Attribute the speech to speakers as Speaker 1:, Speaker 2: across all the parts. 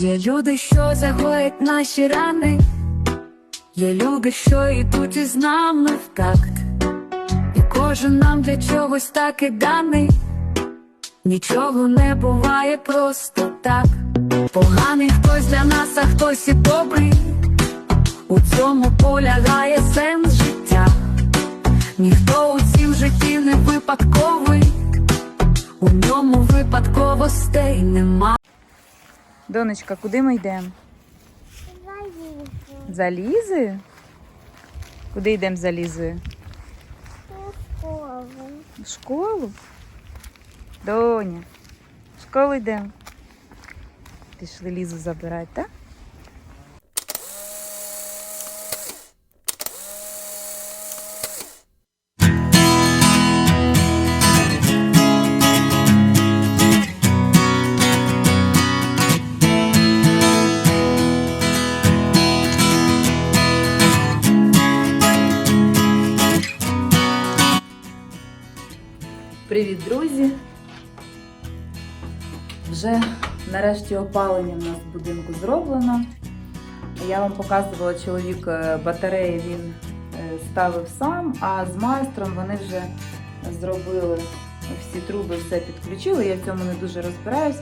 Speaker 1: Є люди, що загоять наші рани, є люди, що йдуть із нами в такт, і кожен нам для чогось таки даний, нічого не буває просто так. Поганий хтось для нас, а хтось і добрий. У цьому полягає сенс життя. Ніхто у цім житті не випадковий, у ньому випадковостей нема.
Speaker 2: Донечка, куди ми йдемо? За Лізою? Куди йдемо за Лізою? В школу? Доня, в школу йдемо. Пішли Лізу забирати, так? Привіт, друзі! Вже нарешті опалення в нас в будинку зроблено. Я вам показувала чоловік е, батареї, він е, ставив сам, а з майстром вони вже зробили всі труби, все підключили. Я в цьому не дуже розбираюсь.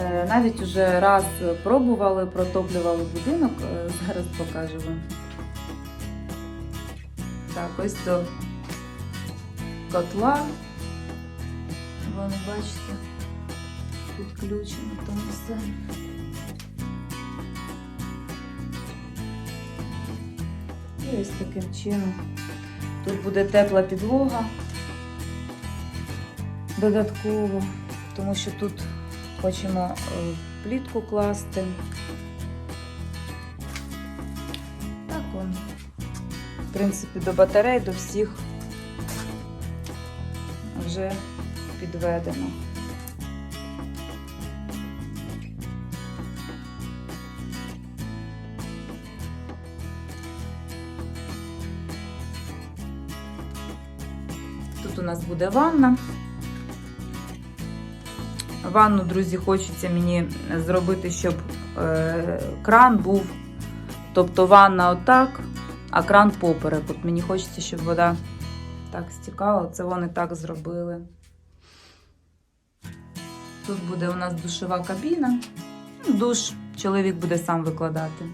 Speaker 2: Е, Навіть уже раз пробували, протоплювали будинок. Зараз покажу вам. Так, ось до котла. Воно, бачите, підключено там все. І ось таким чином. Тут буде тепла підлога додатково, тому що тут хочемо е, плітку класти. Так он, в принципі, до батарей, до всіх вже підведено. Тут у нас буде ванна. Ванну, друзі, хочеться мені зробити, щоб е, кран був. Тобто ванна отак, а кран поперек. От мені хочеться, щоб вода так стікала. Це вони так зробили. Тут буде у нас душова кабіна. Ну, Душ чоловік буде сам викладати.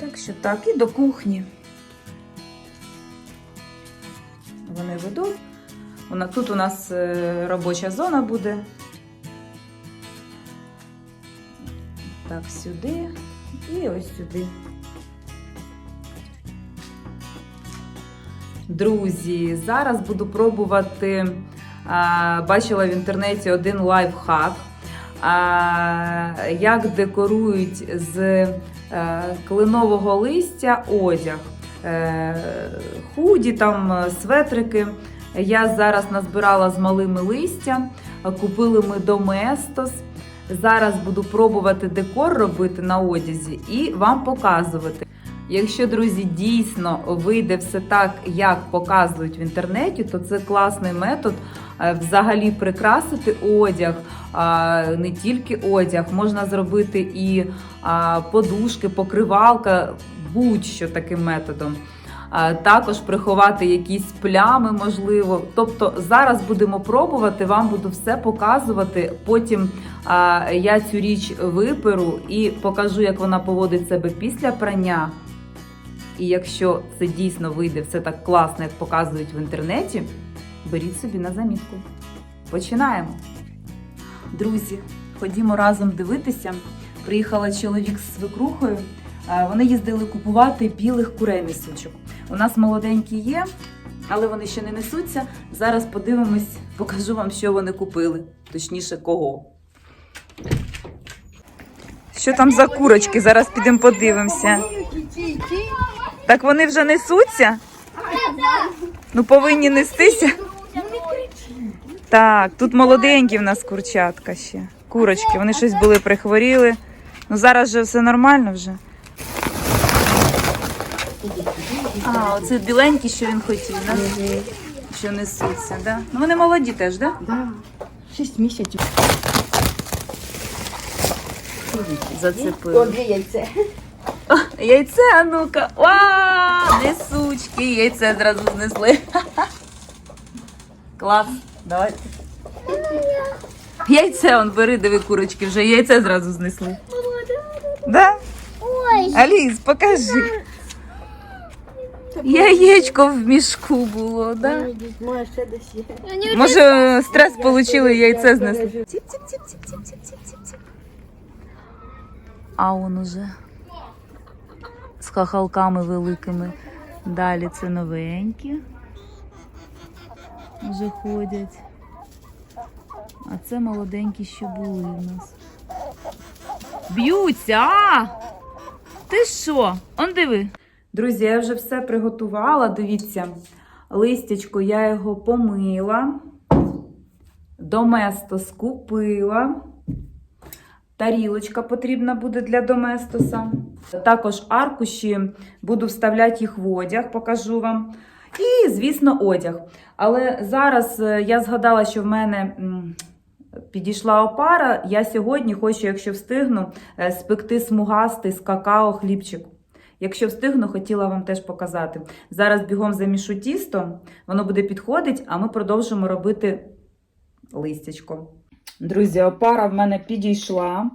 Speaker 2: Так що так, і до кухні. Вони ведуть. Тут у нас е, робоча зона буде. Так, сюди і ось сюди. Друзі, зараз буду пробувати. Бачила в інтернеті один лайфхак, як декорують з е, клинового листя одяг. Е, Худі, там е, светрики. Я зараз назбирала з малими листя, купили ми Доместос. Зараз буду пробувати декор робити на одязі і вам показувати. Якщо, друзі, дійсно вийде все так, як показують в інтернеті, то це класний метод е, взагалі прикрасити одяг, не тільки одяг, можна зробити і подушки, покривалка, будь-що таким методом. Також приховати якісь плями, можливо. Тобто зараз будемо пробувати, вам буду все показувати. Потім я цю річ виперу і покажу, як вона поводить себе після прання. І якщо це дійсно вийде все так класно, як показують в інтернеті, беріть собі на замітку. Починаємо. Друзі, ходімо разом дивитися. Приїхала чоловік з свекрухою. Е, Вони їздили купувати білих курей місочок. У нас молоденькі є, але вони ще не несуться. Зараз подивимось, покажу вам, що вони купили. Точніше, кого. Що там за курочки? Зараз підемо подивимося. Так вони вже несуться? Ну, повинні нестися. Так, тут молоденькі в нас курчатка ще. Курочки, вони щось були прихворіли. Ну зараз же все нормально вже. А, оце біленькі, що він хотів, да? що несуться, да? Ну вони молоді теж, да?
Speaker 3: Да, 6 місяців.
Speaker 2: Зацепили.
Speaker 3: Отже, яйце.
Speaker 2: Яйце, а ну-ка. Ва! Несучки, яйце зразу знесли. Клас. Давайте. Яйце, он бери, диви курочки, вже яйце зразу знесли. Да?
Speaker 3: Ой,
Speaker 2: Аліс, покажи. Яєчко в мішку було, да?
Speaker 3: Може,
Speaker 2: стрес отримали, яйце знесли. Тіп-тіп-тіп-тіп-тіп-тіп-тіп. А он уже з хахалками великими. Далі це новенькі. Вже ходять. А це молоденькі, що були в нас. Б'ються! А! Ти що? Он диви. Друзі, я вже все приготувала. Дивіться, листячко я його помила, доместо скупила. Тарілочка потрібна буде для доместоса. Також аркуші буду вставляти їх в одяг, покажу вам. І, звісно, одяг. Але зараз е, я згадала, що в мене підійшла опара. Я сьогодні хочу, якщо встигну, е, спекти смугастий з какао хлібчик. Якщо встигну, хотіла вам теж показати. Зараз бігом замішу тісто, воно буде підходить, а ми продовжимо робити листячко. Друзі, опара в мене підійшла.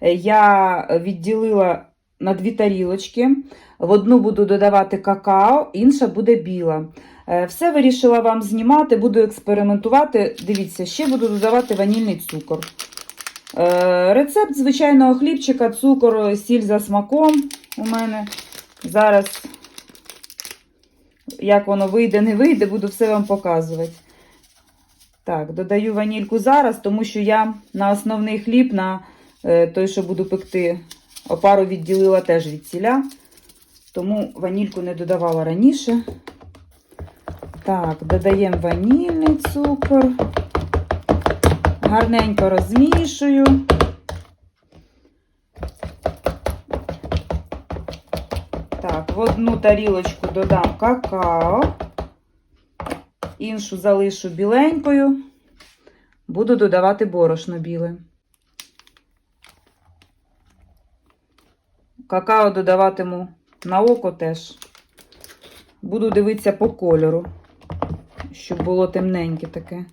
Speaker 2: Е, Я відділила на дві тарілочки. В одну буду додавати какао, інша буде біла. Е, Все вирішила вам знімати, буду експериментувати. Дивіться, ще буду додавати ванільний цукор. Е, Рецепт звичайного хлібчика, цукор, сіль за смаком у мене. Зараз, як воно вийде, не вийде, буду все вам показувати. Так, додаю ванільку зараз, тому що я на основний хліб, на е, той, що буду пекти, опару відділила теж від сіля. Тому ванільку не додавала раніше. Так, додаємо ванільний цукор. Гарненько розмішую. Так, в одну тарілочку додам какао, іншу залишу біленькою. Буду додавати борошно біле. Какао додаватиму на око теж. Буду дивитися по кольору, щоб було темненьке таке.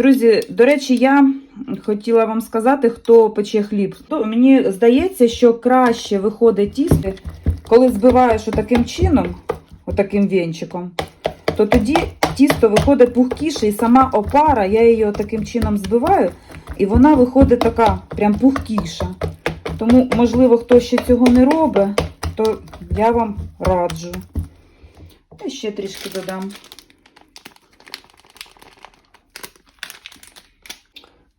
Speaker 2: Друзі, до речі, я хотіла вам сказати, хто пече хліб. То Мені здається, що краще виходить тісто, коли збиваєш отаким чином, отаким вінчиком, то тоді тісто виходить пухкіше, і сама опара, я її таким чином збиваю, і вона виходить така прям пухкіша. Тому, можливо, хто ще цього не робить, то я вам раджу. І ще трішки додам.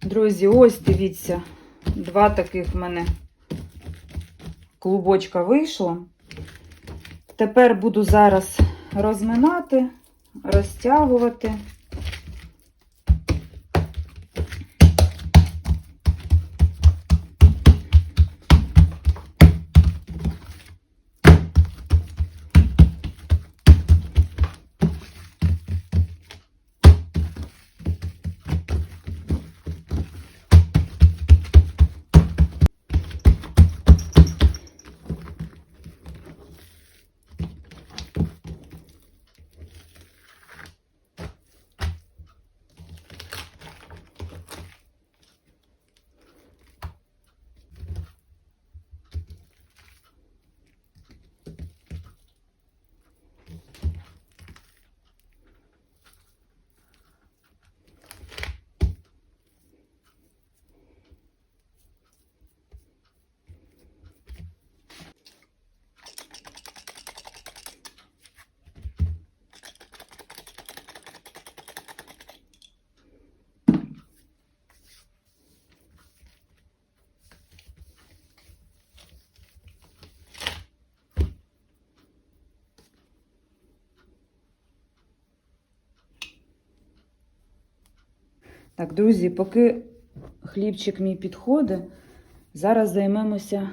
Speaker 2: Друзі, ось дивіться, два таких в мене клубочка вийшло. Тепер буду зараз розминати, розтягувати. Так, друзі, поки хлібчик мій підходить, зараз займемося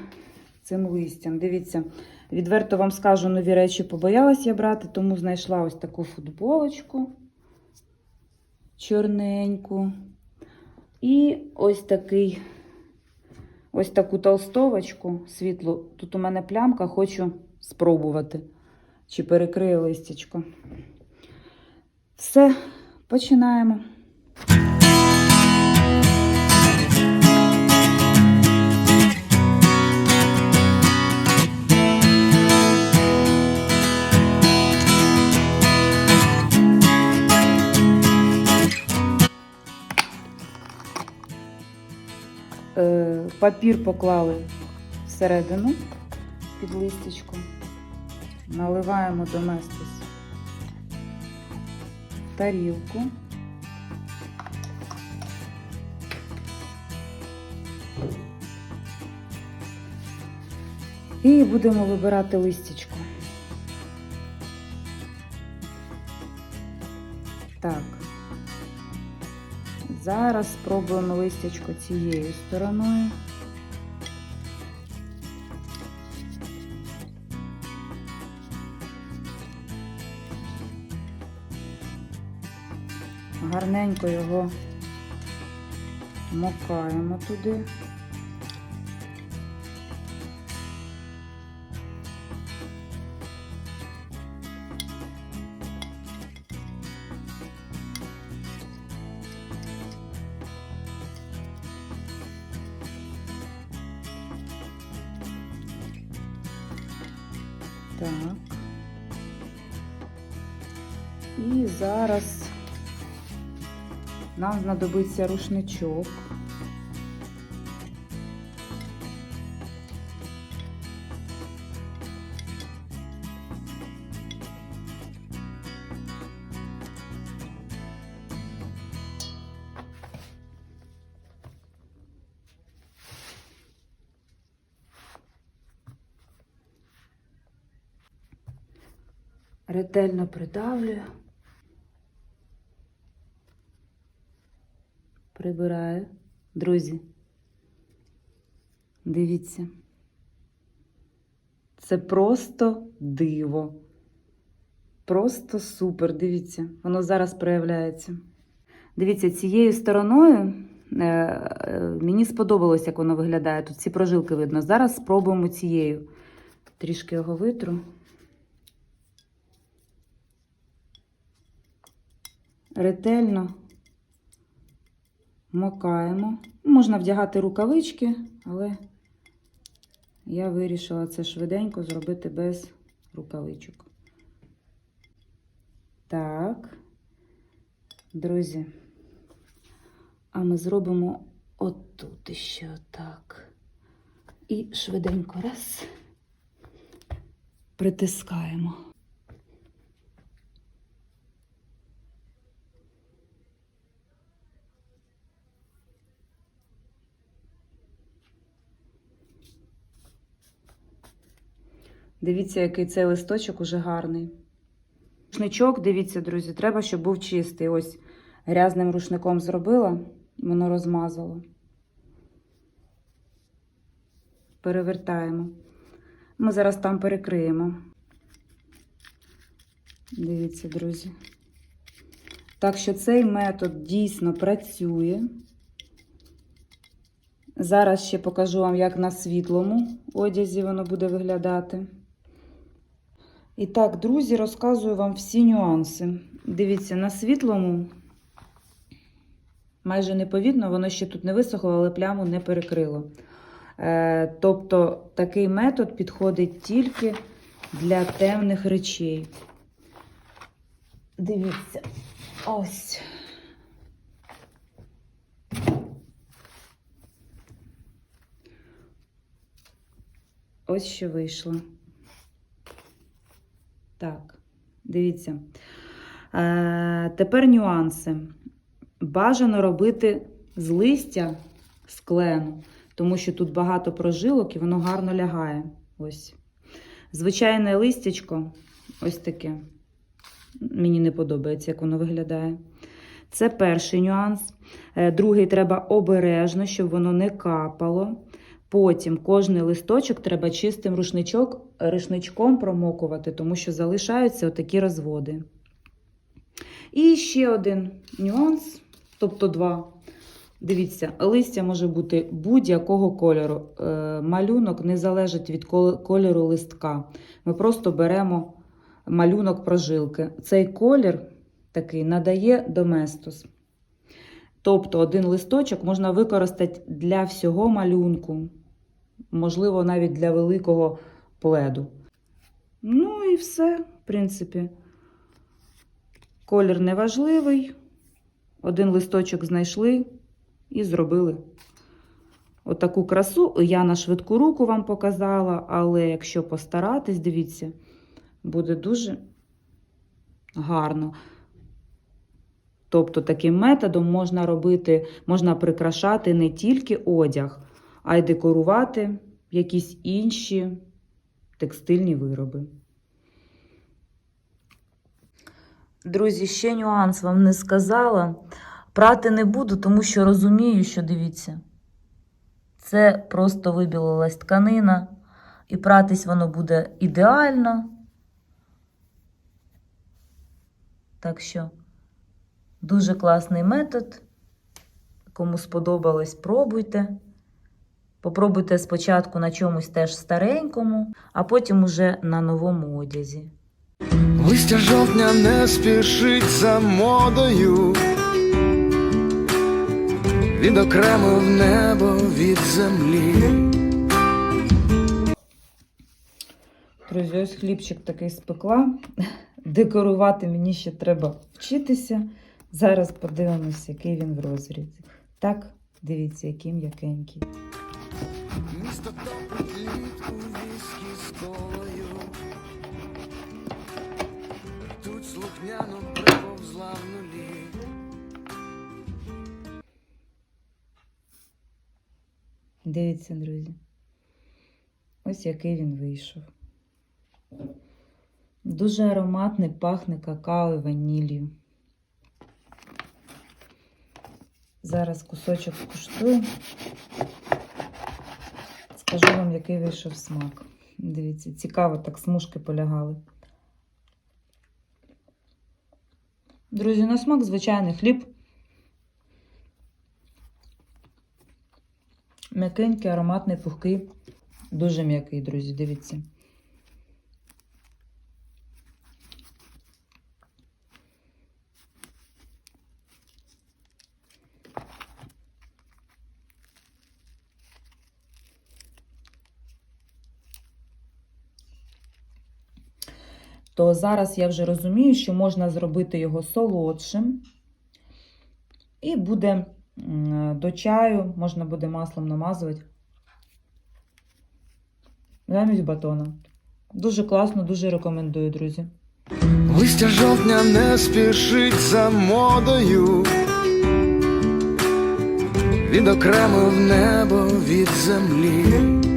Speaker 2: цим листям. Дивіться, Відверто вам скажу, нові речі побоялась я брати, тому знайшла ось таку футболочку чорненьку. І ось такий, ось таку толстовочку світлу. Тут у мене плямка, хочу спробувати, чи перекриє листячко. Все, починаємо. Папір поклали всередину під листячку. Наливаємо доместос в тарілку. І будемо вибирати листячко. Так. Зараз спробуємо листячко цією стороною. Гарненько його макаємо туди. Так. І зараз нам знадобиться рушничок. Ретельно придавлюю. Прибираю. Друзі, дивіться. Це просто диво. Просто супер. Дивіться, воно зараз проявляється. Дивіться, цією стороною е, е, мені сподобалось, як воно виглядає. Тут ці прожилки видно. Зараз спробуємо цією. Трішки його витру. Ретельно макаємо. Можна вдягати рукавички, але я вирішила це швиденько зробити без рукавичок. Так, друзі, а ми зробимо отут ще отак. І швиденько раз притискаємо. Дивіться, який цей листочок уже гарний. Рушничок, дивіться, друзі, треба, щоб був чистий. Ось грязним рушником зробила, воно розмазало. Перевертаємо. Ми зараз там перекриємо. Дивіться, друзі. Так що цей метод дійсно працює. Зараз ще покажу вам, як на світлому одязі воно буде виглядати. І так, друзі, розказую вам всі нюанси. Дивіться, на світлому майже не повідно, воно ще тут не висохло, але пляму не перекрило. Е, тобто такий метод підходить тільки для темних речей. Дивіться, ось. Ось що вийшло. Так, дивіться. Е, тепер нюанси. Бажано робити з листя з клену, тому що тут багато прожилок і воно гарно лягає. Ось. Звичайне листячко, ось таке. Мені не подобається, як воно виглядає. Це перший нюанс. Е, Другий треба обережно, щоб воно не капало. Потім кожний листочок треба чистим рушничок, рушничком промокувати, тому що залишаються отакі розводи. І ще один нюанс, тобто два. Дивіться, листя може бути будь-якого кольору. Е, Малюнок не залежить від кольору листка. Ми просто беремо малюнок прожилки. Цей колір такий надає доместос. Тобто один листочок можна використати для всього малюнку, можливо, навіть для великого пледу. Ну і все, в принципі. Колір неважливий. Один листочок знайшли і зробили. Отаку красу я на швидку руку вам показала, але якщо постаратись, дивіться, буде дуже гарно. Тобто таким методом можна робити, можна прикрашати не тільки одяг, а й декорувати якісь інші текстильні вироби. Друзі, ще нюанс вам не сказала. Прати не буду, тому що розумію, що дивіться. Це просто вибілилась тканина, і пратись воно буде ідеально. Так що дуже класний метод. Кому сподобалось, пробуйте. Попробуйте спочатку на чомусь теж старенькому, а потім уже на новому одязі.
Speaker 4: Листя жовтня не спішить за модою, відокремив небо від землі.
Speaker 2: Друзі, ось хлібчик такий спекла. Декорувати мені ще треба вчитися. Зараз подивимось, який він в розрізі. Так, дивіться, який м'якенький.
Speaker 4: Місто топить лід у віскі з колою. Тут слухняно приповзла в нулі.
Speaker 2: Дивіться, друзі. Ось який він вийшов. Дуже ароматний, пахне какао і ваніллю. Зараз кусочок скуштую. Скажу вам, який вийшов смак. Дивіться, цікаво, так смужки полягали. Друзі, на смак звичайний хліб. М'якенький, ароматний, пухкий. Дуже м'який, друзі, дивіться. То зараз я вже розумію, що можна зробити його солодшим. І буде до чаю, можна буде маслом намазувати. Замість батона. Дуже класно, дуже рекомендую, друзі.
Speaker 4: Листя жовтня не спішить за модою, відокремив небо від землі.